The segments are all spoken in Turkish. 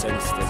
sen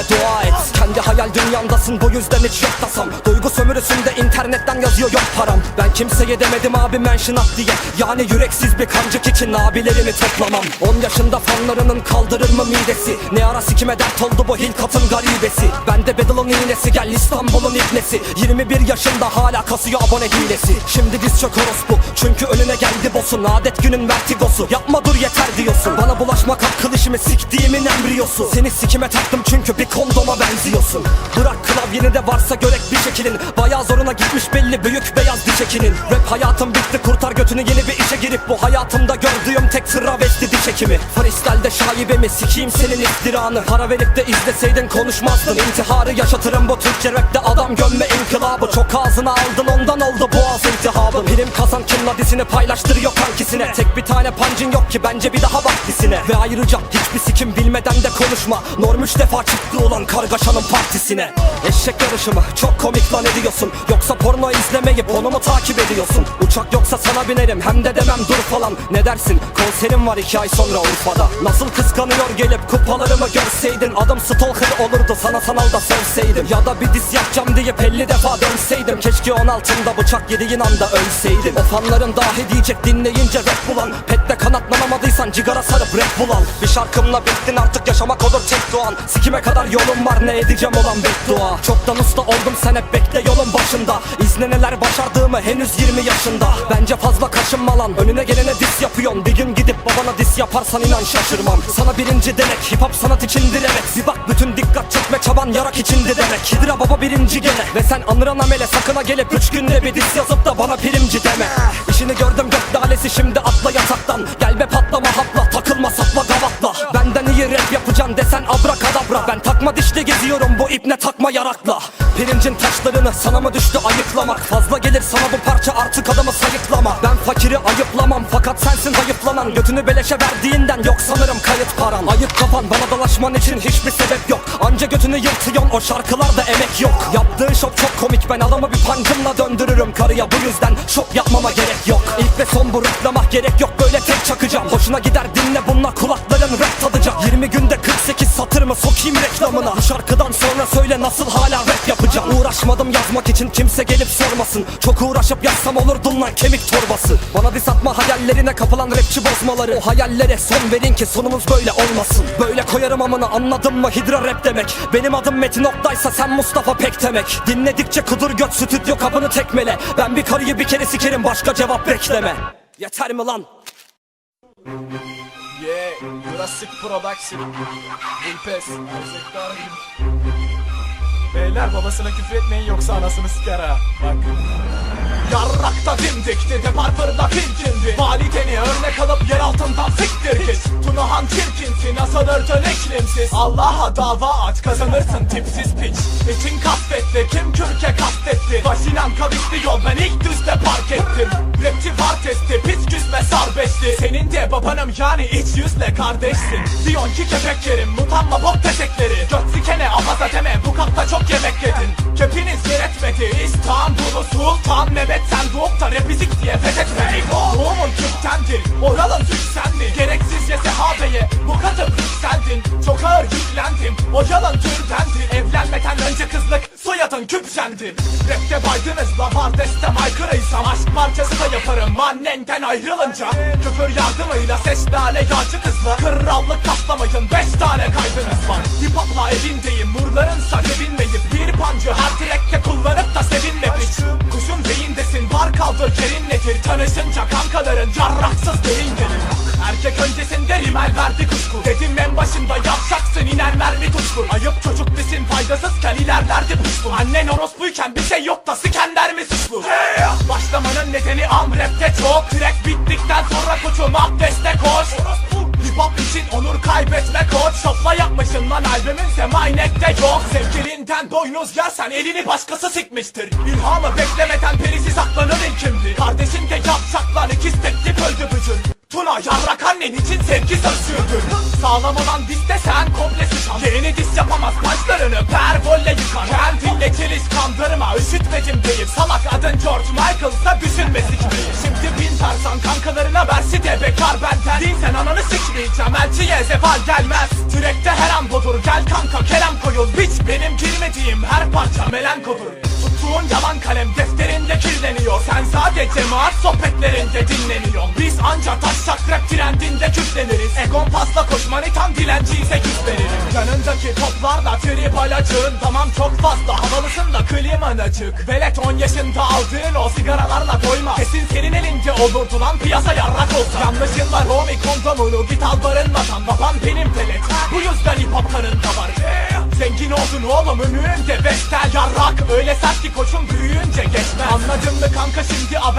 dua et. Kendi hayal dünyamdasın bu yüzden hiç yok tasam Duygu sömürüsünde internetten yazıyor yok param. Ben kimseye demedim abi mention at diye. Yani yüreksiz bir kancık için abilerimi toplamam. 10 yaşında fanlarının kaldırır mı midesi? Ne ara sikime dert oldu bu hilkatın garibesi? Bende Bedel'ın iğnesi gel İstanbul'un ibnesi 21 yaşında hala kasıyor abone hilesi. Şimdi diz çök orospu çünkü önüne geldi boss'un. Adet günün vertigosu. Yapma dur yeter diyorsun. Bana bulaşmak hakkı dişimi siktiğimin embriyosu. Seni sikime taktım çünkü bir kondoma benziyorsun. Bırak klavyeni de varsa görek bir şekilin. Bayağı zoruna gitmiş belli büyük beyaz diş ekinin Rap hayatım bitti kurtar götünü yeni bir işe girip Bu hayatımda gördüğüm tek travesti diş hekimi. Freestyle'de şaibemi sikeyim senin iftiranı. Para verip de izleseydin konuşmazdın. İntiharı yaşatırım bu Türkçe rapte adam gömme inkılabı. Çok ağzına aldın ondan oldu boğaz iltihabı Prim kazan kimla dizini paylaştırıyor kankisine. Tek bir tane pancın yok ki bence bir daha bak dizine Ve ayrıca hiçbir sikim bilmeden de konuşma. Norm üç defa çıktı olan kargaşanın partisine. Eşek yarışı mı çok komik lan ediyorsun. Yoksa porno izlemeyip onu mu takip ediyorsun. Uçak yoksa sana binerim hem de demem dur falan. Ne dersin? Konserim var iki ay sonra Urfa'da. Nasıl kıskanıyor gelip kupalarımı görseydin? Adım stalker olurdu sana sanalda sövseydim Ya da bir diss yapacağım deyip 50 defa dönseydim. Keşke 16'ımda bıçak yediğin anda ölseydim. O fanların dahi diyecek dinleyince rap bulan. Pette kanatlanamadıysan cigara sarıp rap bul al Bir şarkımla bittin artık yaşamak olur tek doğan. Sikime kadar yolum var ne edeceğim olan beddua. Çoktan usta oldum sen hep bekle yolun başında. İzle neler başardığımı henüz 20 yaşında. Bence fazla kaşınma lan önüne gelene dis yapıyorsun. Bir gün gidip babana dis yaparsan inan şaşırmam. Sana birinci demek hip hop sanat içindir evet. Bir bak bütün dikkat çekme çaban yarak içindi demek. Hidra baba birinci gene. Ve sen anıran amele sakına gelip Üç günde bir dis yazıp da bana primci deme. İşini gördüm gök dalesi şimdi atla yataktan. Gel be patlama takma dişli geziyorum bu ipne takma yarakla Pirincin taşlarını sana mı düştü ayıklamak Fazla gelir sana bu parça artık adamı sayıklama. Ben fakiri ayıplamam fakat sensin hayıflanan Götünü beleşe verdiğinden yok sanırım kayıt paran. Ayıp kafan bana dalaşman için hiçbir sebep yok. Anca götünü yırtıyorsun o şarkılarda emek yok. Yaptığın şok çok komik ben adamı bir pancımla döndürürüm. Karıya Bu yüzden şok yapmama gerek yok. İlk ve son bu reklamak gerek yok böyle tek çakacağım. Hoşuna gider dinle bununla kulakların rap tadacak. 20 günde 48 satır mı sokayım reklamına? Bu şarkıdan sonra söyle nasıl hala rap yapacağım Uğraşmadım yazmak için kimse gelip sormasın. Çok uğraşıp yazsam olurdum lan kemik torbası. Bana diss atma hayallerine kapılan rapçi bozmaları. O hayallere son verin ki sonumuz böyle olmasın. Böyle koyarım amına anladın mı? Hidra rap demek. Benim adım Metin Oktay'sa sen Mustafa Pek demek. Dinledikçe kudur göt stüdyo kapını tekmele. Ben bir karıyı bir kere sikerim başka cevap bekleme. Yeter mi lan? Yeah, Jurassic Production. Vulpes Erzekler Beyler babasına küfür etmeyin yoksa anasını siker ha. Bak. Yarrakta dimdikti depar fırda filkindi Valideni örnek alıp yer altından siktir git. Tunahan çirkinsin asılırdın iklimsiz Allah'a dava aç kazanırsın tipsiz piç. İçin kasvetti kim kürke kastetti Vasinan kavisli yol ben ilk düzde park ettim. Rapçi var testi pis küsme sar beşli Senin de babanım yani iç yüzle kardeşsin. Diyon ki kepek yerim utanma bok teşekleri Göt sikene abaza deme çok yemek yedin. Kepiniz yer etmedi İstanbul'u Sultan Mehmet sen doğup da repizik diye fethetmedin Doğumun Türk'tendir. Oralı soyadın küpsendi Rapte baydınız la var destem aykırıysam Aşk parçası da yaparım. Annenden ayrılınca Küfür yardımıyla ses lale yağcı kızla Krallık kaplamayın beş tane kaydınız var. Hip hopla evindeyim murlarınsa sevinmeyip Bir pancı. Her direkte kullanıp da sevinme piç Kuşun beyindesin var kaldır kerin nedir Tanışınca kankaların yarraksız beyin gelir Erkek öncesinde rimel verdi kuşku. Dedim en başında yapacaksın iner mermi tuşku Ayıp çocuk desin faydasızken ilerlerdi puşku Annen orospuyken bir şey yok da sikenler mi suçlu? Başlamanın nedeni am rapte çok. Track bittikten sonra koçum abdeste koş. Hip hop için onur kaybetme koç. Şopla yapmışsın lan albümünse MyNet'te yok. Sevgilinden boynuz yersen elini başkası sikmiştir. İlhamı beklemeden perisi saklanır ilkimdi Kardeşin de yapacaklar ikiz teklif öldü bücür Tuna yarrak annen için sevgi sözcüğüdür Sağlam olan diste sen komple sıçan Yeğeni dis yapamaz pançlarını per volle yıkan. Kentinle çeliş kandırma üşütmedim deyip Salak adın George Michael'sa düşünmesi gibi. Şimdi bin tarsan kankalarına versi de bekar benden. Değil sen ananı sikmeyeceğim elçiye zeval gelmez. Türekte her an budur gel kanka kelam koyul. Biç benim girmediğim her parça melankodur Tuttuğun yalan kalem defterinde kirleniyor. Sen sadece maat sohbetlerinde dinleniyorsun Biz anca taşak rap trendinde küfleniriz. Egon pasla koş manitan dilenciyse küs veririm Yanındaki toplarla trip alacığın Tamam çok fazla havalısın da kliman açık Velet 10 yaşında aldığın o sigaralarla doyma. Kesin senin elinde olurdu lan piyasa yarrak olsa. Yanlışın var Romy kondomunu git al barınmadan Baban benim pelet Bu yüzden hip hop kanında var. Zengin oldun oğlum ömründe Vestel yarrak. Öyle sert ki koçum büyüyünce geçmez. Anladın mı kanka şimdi haber